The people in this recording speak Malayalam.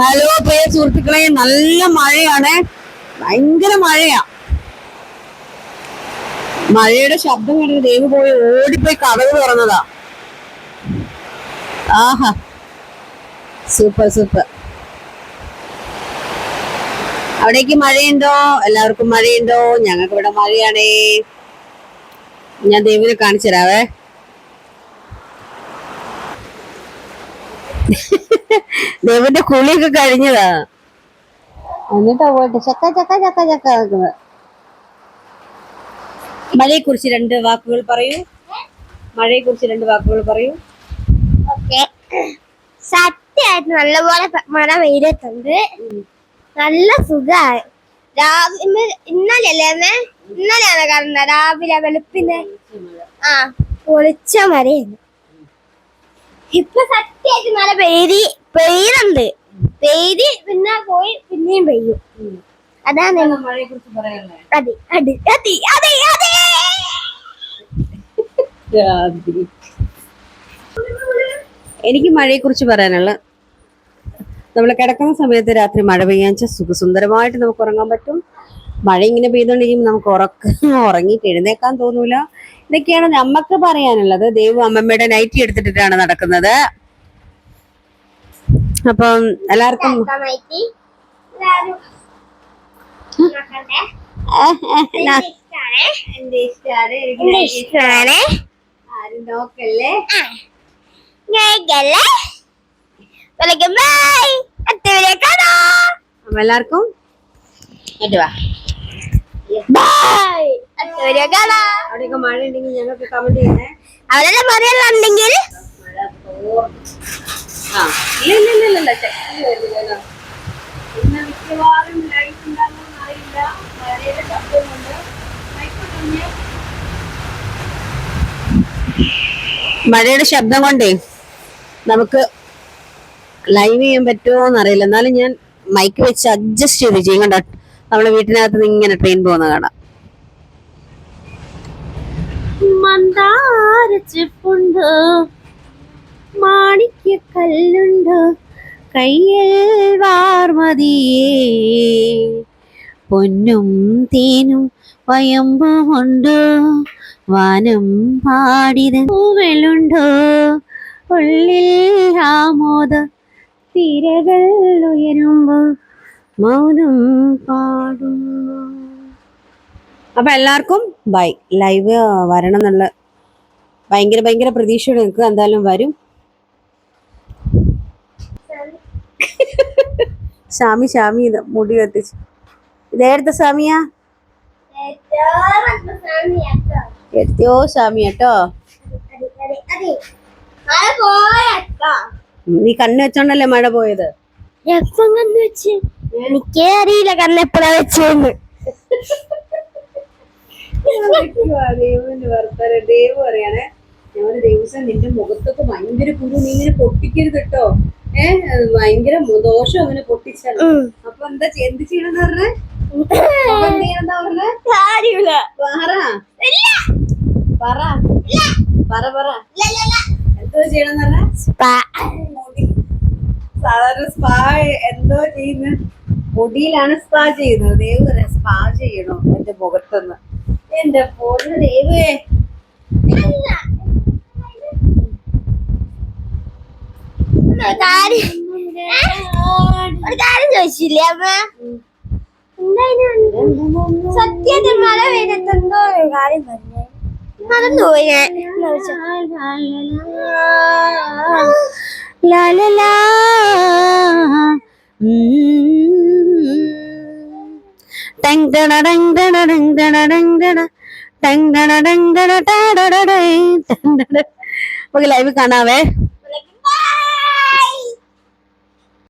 ഹലോ പ്രിയ സുഹൃത്തുക്കളെ നല്ല മഴയാണ്. ഭയങ്കര മഴയാ. മഴയുടെ ശബ്ദം കേട്ടിട്ട് ദേവ് പോയി ഓടിപ്പോയി കടവ് തുറന്നതാ. ആഹാ. Super super. അവിടേക്ക് മഴയുണ്ടോ? എല്ലാവർക്കും മഴയുണ്ടോ? ഞങ്ങൾക്ക് ഇവിടെ മഴയാണേ. ഞാൻ ദേവിനെ കാണിച്ചു തരാവേ ദേവിന്റെ കുളിയൊക്കെ കഴിഞ്ഞതാ. എന്നിട്ടാ പോയിട്ട് ചക്ക ചക്ക ചക്ക ചക്ക നിൽക്കുന്നത് മഴയെ കുറിച്ച് രണ്ട് വാക്കുകൾ പറയൂ. മഴയെ കുറിച്ച് രണ്ട് വാക്കുകൾ പറയൂ. സത്യമായിട്ട് നല്ലപോലെ മഴ പെയ്തിട്ടുണ്ട്. നല്ല സുഖമായി രാവിലെ ഇന്നലെയല്ലേ അമ്മേ? ഇന്നലെയാണ് കാണുന്നത് രാവിലെ വെളുപ്പിന്? ആ പൊളിച്ച മഴയാണ്. ഇപ്പൊ സത്യമായിട്ട് നല്ല പെയ്തി പെയ്യുന്നുണ്ട് പെയ്തി പിന്നെ പോയി പിന്നെയും പെയ്യും. അതാണ് മഴയെ കുറിച്ച് പറയാനുള്ളത് അതെ അതെ അതെ അതെ അതെ. എനിക്ക് മഴയെ കുറിച്ച് പറയാനുള്ള നമ്മൾ കിടക്കുന്ന സമയത്ത് രാത്രി മഴ പെയ്യാൻ വെച്ചാൽ സുഖസുന്ദരമായിട്ട് നമുക്ക് ഉറങ്ങാൻ പറ്റും. മഴ ഇങ്ങനെ പെയ്തുകൊണ്ടിരിക്കുമ്പോൾ നമുക്ക് ഉറക്ക ഉറങ്ങിയിട്ട് എഴുന്നേക്കാൻ തോന്നൂല. ഇതൊക്കെയാണ് നമുക്ക് പറയാനുള്ളത്. ദൈവം അമ്മമ്മയുടെ നൈറ്റി എടുത്തിട്ടിട്ടാണ് നടക്കുന്നത്. അപ്പം എല്ലാവർക്കും എല്ലാവർക്കും ഏറ്റുവാ അവിടെയൊക്കെ മഴ ഉണ്ടെങ്കിൽ ഞങ്ങൾക്ക് കമന്റ് ചെയ്യണേ. അവരെല്ലാം. ഇന്ന് മിക്കവാറും ഉണ്ടാകുമോന്ന് അറിയില്ല. മഴയുടെ ശബ്ദം മഴയുടെ ശബ്ദം കൊണ്ടേ നമുക്ക് ലൈവ് ചെയ്യാൻ പറ്റുമോ എന്നറിയില്ല എന്നാലും ഞാൻ മൈക്ക് വെച്ച് അഡ്ജസ്റ്റ് ചെയ്ത് ചെയ്യും. കണ്ടോ? നമ്മളെ വീട്ടിനകത്ത് നിന്ന് ഇങ്ങനെ ട്രെയിൻ പോകുന്ന കാണാം. മന്ദാരച്ചിപ്പുണ്ട് മാണിക്യക്കല്ലുണ്ട് കയ്യിൽ വാർമതിയേ. പൊന്നും തേനും വയമ്പുമുണ്ട്. വാനം പാടിത പൂവലുണ്ട്. ഉള്ളിൽ ആമോദ തിരകൾ ഉയരുമ്പോൾ മൗനം അപ്പൊ എല്ലാവർക്കും ബൈ. ലൈവ് വരണം എന്നുള്ള ഭയങ്കര ഭയങ്കര പ്രതീക്ഷയോടെ നിൽക്കുക. എന്തായാലും വരും. ഷാമി ഷാമി മുടി കത്തിച്ചു. ഇതേടുത്ത സ്വാമിയാ എടുത്തോ സ്വാമി കേട്ടോ നീ കണ്ണ് വെച്ചോണ്ടല്ലേ മഴ പോയത്? വെച്ച്? എനിക്കേ അറിയില്ല കണ്ണ് എപ്പോഴാ വെച്ചെന്ന് ദേവ് പറയണേ ഞങ്ങളുടെ ദിവസം നിന്റെ മുഖത്തൊക്കെ ഭയങ്കര കുരു. നീ ഇങ്ങനെ പൊട്ടിക്കരുത് കേട്ടോ ഏഹ് ഭയങ്കര ദോഷം അങ്ങനെ പൊട്ടിച്ചാൽ അപ്പൊ എന്താ എന്ത് ചെയ്യണമെന്ന് പറഞ്ഞേ? പറ. പറ. പറ എന്തോ ചെയ്യണമെന്ന് പറഞ്ഞേ? സാധാരണ സ്പാ എന്തോ ചെയ്യുന്ന മുടിയിലാണ് സ്പാ ചെയ്യുന്നത്. ദേവ് സ്പാ ചെയ്യണോ? എന്റെ മുഖത്തൊന്ന്. എന്റെ പോലെ ദേവേ ഒരു കാര്യം ചോദിച്ചില്ലേ അമ്മ? സത്യത്തിൽ മഴ പെയ്തിട്ട് എന്തോ ഒരു കാര്യം പറഞ്ഞേ. മറന്നുപോയി ഞാൻ. എന്നാ നമുക്ക് ലൈവ് കാണാവേ.